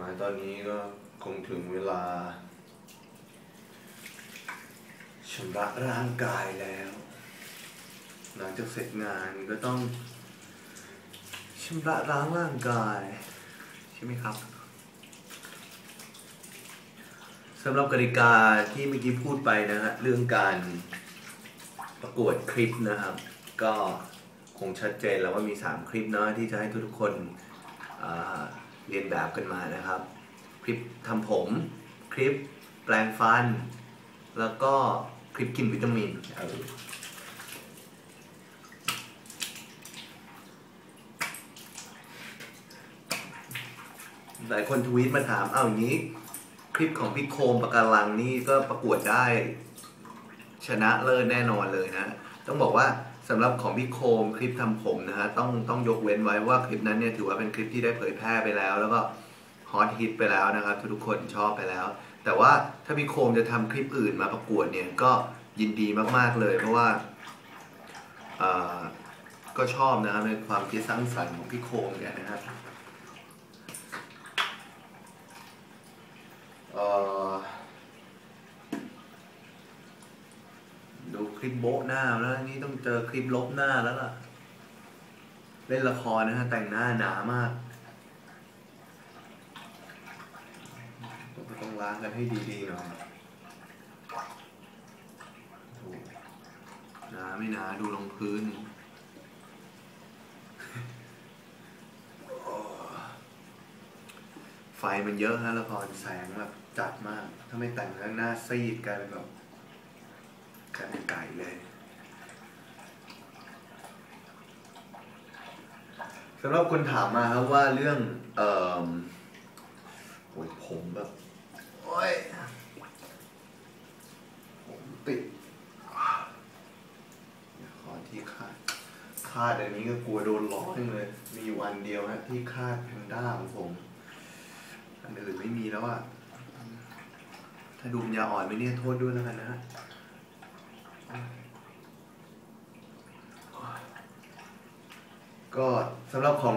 มาตอนนี้ก็คงถึงเวลาชำระร่างกายแล้ว หลังจากเสร็จงานก็ต้องชำระล้างร่างกาย ใช่ไหมครับสำหรับกติกาที่เมื่อกี้พูดไปนะฮะเรื่องการประกวดคลิปนะครับ ก็คงชัดเจนแล้วว่ามี 3 คลิปเนาะที่จะให้ทุกๆคนอ่า เรียนแบบกันมานะครับ คลิปทำผม คลิปแปลงฟัน แล้วก็คลิปกินวิตามินหลายคนทวีตมาถาม เอาอย่างนี้ คลิปของพี่โคมปากการังนี่ก็ประกวดได้ ชนะเลิศแน่นอนเลยนะ ต้องบอกว่า สำหรับของพี่โคมคลิปทำผมนะฮะต้องต้องยกเว้นไว้ว่าคลิปนั้นเนี่ยถือว่าเป็นคลิปที่ได้เผยแพร่ไปแล้ว แล้วก็ฮอตฮิตไปแล้วนะครับทุกคนชอบไปแล้ว แต่ว่าถ้าพี่โคมจะทำคลิปอื่นมาประกวดเนี่ยก็ยินดีมากๆเลย เพราะว่าเออก็ชอบนะครับในความคิดสร้างสรรค์ของพี่โคมเนี่ยนะครับเอ่อ ดู คลิปโบ๊ะหน้าแล้วนี่ต้องเจอคลิปลบหน้าแล้วล่ะ เล่นละครนะฮะ แต่งหน้าหนามาก ต้องล้างกันให้ดีๆหน่อยหนาไม่หนาดูลงพื้นไฟมันเยอะฮะละครแสงแบบจัดมาก ถ้าไม่แต่งแล้วหน้าซีดกลายเป็นแบบ กลายเป็นไก่เลย สำหรับคนถามมาครับว่าเรื่อง เอ่อโอ้ยผมแบบโอ้ยผมติดเดี๋ยวขอที่คาด คาดอันนี้ก็กลัวโดนหล้อจังเลย มีอยู่อันเดียวนะที่คาดแพนด้าของผม อันอื่นไม่มีแล้วอะถ้าดูปัญญาอ่อนไม่เนี่ยโทษด้วยแล้วกันนะฮะ ก็สำหรับของ